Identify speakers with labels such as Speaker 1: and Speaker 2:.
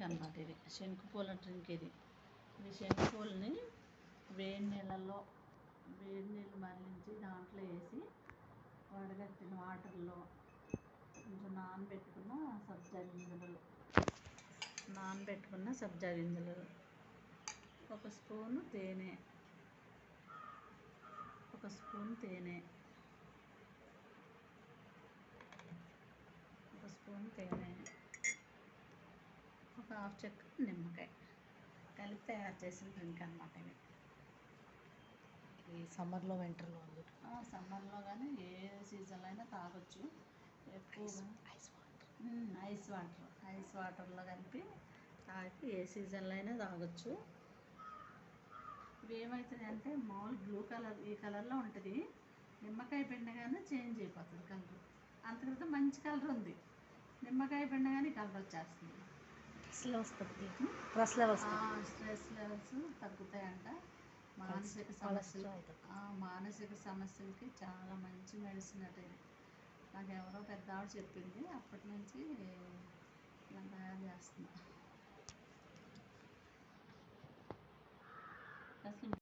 Speaker 1: Drink అన్నమాట ఇది శంకు పూల డ్రింక్ ఇది. ఈ శంకు పూలని వేడి నీళ్ళల్లో వేడి నీళ్ళు మరలించి దాంట్లో వేసి వడగట్టిన వాటర్లో కొంచెం నానబెట్టుకున్న సబ్జా గింజలు నానబెట్టుకున్న సబ్జా గింజలు ఒక స్పూను తేనె. ఒక స్పూన్ తేనె. ఒక స్పూన్ తేనె. హాఫ్ చెక్క నిమ్మకాయ. కలిపి తయారు చేసిన డ్రింక్ అనమాట ఇది
Speaker 2: ఈ సమ్మర్లో వింటర్లో
Speaker 1: సమ్మర్లో కానీ ఏ సీజన్లో అయినా తాగొచ్చు. ఎక్కువగా
Speaker 2: ice water.
Speaker 1: Ice water. Ice వాటర్లో కలిపి తాగి ఏ సీజన్లో అయినా తాగొచ్చు. ఇవి ఏమవుతుంది అంటే మామూలు బ్లూ కలర్ ఈ కలర్లో ఉంటుంది. నిమ్మకాయ పిండగానే చేంజ్ అయిపోతుంది కలర్. అంతకంటే మంచి కలర్ ఉంది. నిమ్మకాయ పిండగానే కలర్ వచ్చేస్తుంది.
Speaker 2: స్ట్రెస్లో వస్తుంది స్ట్రెస్ లెవెల్స్
Speaker 1: స్ట్రెస్ లెవెల్స్ తగ్గుతాయంట. మానసిక సమస్యలు మానసిక సమస్యలకి చాలా మంచి మెడిసిన్ అట ఇది నాకు ఎవరో పెద్ద ఆవిడ చెప్పింది. అప్పటి నుంచి ఇలా తయారు చేస్తున్నా. అసలు